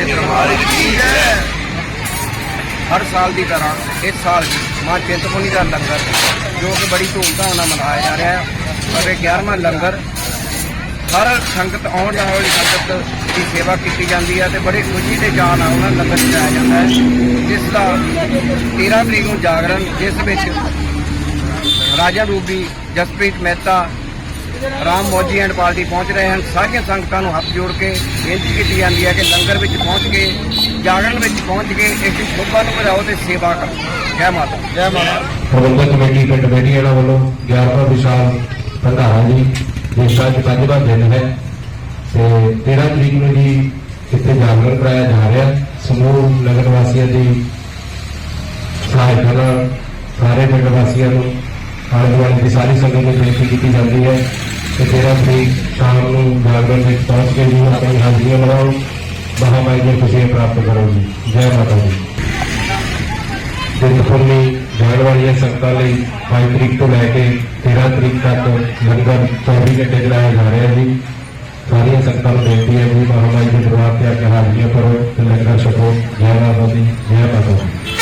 ਸੱਚੇ ਦਰਬਾਰ ਦੀ ਹੈ। ਹਰ ਸਾਲ ਦੀ ਤਰ੍ਹਾਂ ਇਸ ਸਾਲ ਮਾਂ ਚਿੰਤਪੁਰਨੀ ਦਾ ਲੰਗਰ, ਜੋ ਕਿ ਬੜੀ ਧੂਮਧਾਮ ਨਾਲ ਮਨਾਇਆ ਜਾ ਰਿਹਾ ਹੈ। ਅਤੇ 11ਵਾਂ ਲੰਗਰ ਹਰ ਸੰਗਤ ਆਉਣ ਜਾਣ ਵਾਲੀ ਸੰਗਤ ਦੀ ਸੇਵਾ ਕੀਤੀ ਜਾਂਦੀ ਹੈ ਤੇ ਬੜੇ ਖੁਸ਼ੀ ਦੇ ਚਾਅ ਨਾਲ ਉਹਨਾਂ ਲੰਗਰ ਚਲਾਇਆ ਜਾਂਦਾ ਹੈ। ਜਿਸ ਦਾ 13 ਤਰੀਕ ਨੂੰ ਜਾਗਰਣ, ਜਿਸ ਵਿੱਚ Raja Ruby Jaspreet Mehta Ram Moji and party ਪਹੁੰਚ ਰਹੇ ਹਨ। ਸਾਰੀਆਂ ਸੰਗਤਾਂ ਨੂੰ ਹੱਥ ਜੋੜ ਕੇ ਬੇਨਤੀ ਕੀਤੀ ਜਾਂਦੀ ਹੈ ਕਿ ਲੰਗਰ ਵਿੱਚ ਪਹੁੰਚ ਕੇ ਜਾਗਰਣ ਵਿੱਚ ਪਹੁੰਚ ਕੇ ਇਸ ਦੀ ਸ਼ੋਭਾ ਨੂੰ ਵਧਾਓ ਤੇ ਸੇਵਾ ਕਰੋ। ਜੈ ਮਾਤਾ ਜੈ ਮਾਤਾ ਪ੍ਰਬੰਧਕ ਕਮੇਟੀ ਪਿੰਡ ਬੇੜੀਆਣਾ ਵੱਲੋਂ 11ਵਾਂ ਵਿਸ਼ਾਲ ਭੰਡਾਰਾ ਜੀ ਜਿਸ ਦਾ ਅੱਜ ਪੰਜਵਾਂ ਦਿਨ ਹੈ ਤੇ 13 ਤਰੀਕ ਨੂੰ ਜੀ ਇੱਥੇ ਜਾਗਰਣ ਕਰਾਇਆ ਜਾ ਰਿਹਾ। ਸਮੂਹ ਨਗਰ ਵਾਸੀਆਂ ਦੀ ਸਹਾਇਤਾ ਨਾਲ ਸਾਰੇ ਪਿੰਡ ਵਾਸੀਆਂ ਨੂੰ ਆਲੇ ਦੁਆਲੇ ਦੀ ਸਾਰੀ ਸੰਗਤ ਨੂੰ ਬੇਨਤੀ ਕੀਤੀ ਜਾਂਦੀ ਹੈ ਕਿ 13 ਤਰੀਕ ਸ਼ਾਮ ਨੂੰ ਜਾਗਰਣ ਵਿੱਚ ਪਹੁੰਚ ਕੇ ਜੀ ਆਪਣੀ ਹਾਜ਼ਰੀਆਂ ਲਗਾਓ ਮਹਾਮਾਈ ਦੀਆਂ ਖੁਸ਼ੀਆਂ ਪ੍ਰਾਪਤ ਕਰੋ ਜੀ। ਜੈ ਮਾਤਾ ਦੀ। ਚਿੰਤਪੁਰਨੀ ਜਾਣ ਵਾਲੀਆਂ ਸੰਗਤਾਂ ਲਈ 22 ਤਰੀਕ ਤੋਂ ਲੈ ਕੇ 13 ਤਰੀਕ ਤੱਕ ਲੰਗਰ 24 ਘੰਟੇ ਚਲਾਇਆ ਜਾ ਰਿਹਾ ਜੀ। ਸਾਰੀਆਂ ਸੰਗਤਾਂ ਨੂੰ ਬੇਨਤੀ ਹੈ ਜੀ ਮਹਾਮਾਈ ਦੇ ਦਰਬਾਰ ਤੇ ਆ ਕੇ ਹਾਜ਼ਰੀਆਂ ਕਰੋ ਤੇ ਲੰਗਰ ਛਕੋ। ਜੈ ਮਾਤਾ ਦੀ, ਜੈ ਮਾਤਾ ਦੀ।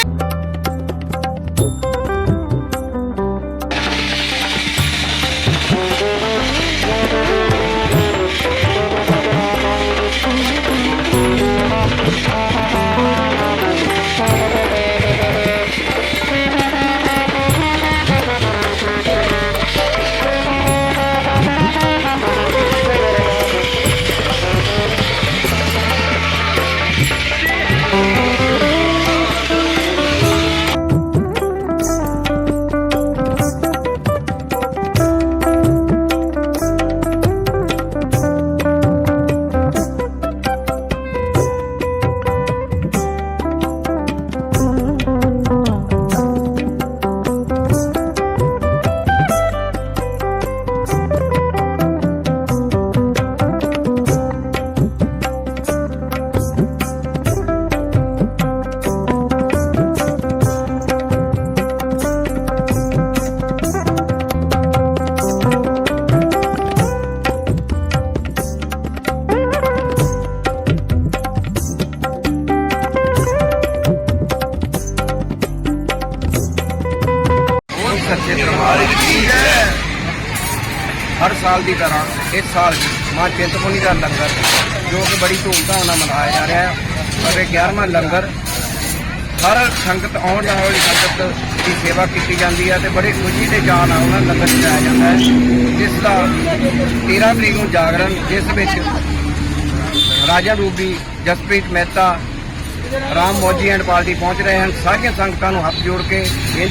ਉਹ ਸੱਚੇ ਦਰਬਾਰ ਦੀ ਹਰ ਸਾਲ ਦੀ ਤਰ੍ਹਾਂ ਇਸ ਸਾਲ ਵੀ ਮਾਂ ਚਿੰਤਪੁਰਨੀ ਦਾ ਲੰਗਰ, ਜੋ ਕਿ ਬੜੀ ਧੂਮਧਾਮ ਨਾਲ ਮਨਾਇਆ ਜਾ ਰਿਹਾ ਹੈ। ਅਤੇ 11ਵਾਂ ਲੰਗਰ, ਹਰ ਸੰਗਤ ਆਉਣ ਜਾਣ ਵਾਲੀ ਸੰਗਤ ਦੀ ਸੇਵਾ ਕੀਤੀ ਜਾਂਦੀ ਹੈ ਤੇ ਬੜੀ ਖੁਸ਼ੀ ਦੇ ਚਾਅ ਨਾਲ ਉਹਨਾਂ ਲੰਗਰ ਚਲਾਇਆ ਜਾਂਦਾ ਹੈ। ਜਿਸ ਦਾ 13 ਤਰੀਕ ਨੂੰ ਜਾਗਰਣ, ਜਿਸ ਵਿੱਚ Raja Ruby, Jaspreet Mehta, Ram Moji and party ਪਹੁੰਚ ਰਹੇ ਹਨ। ਸਾਰੀਆਂ ਸੰਗਤਾਂ ਨੂੰ ਹੱਥ ਜੋੜ ਕੇ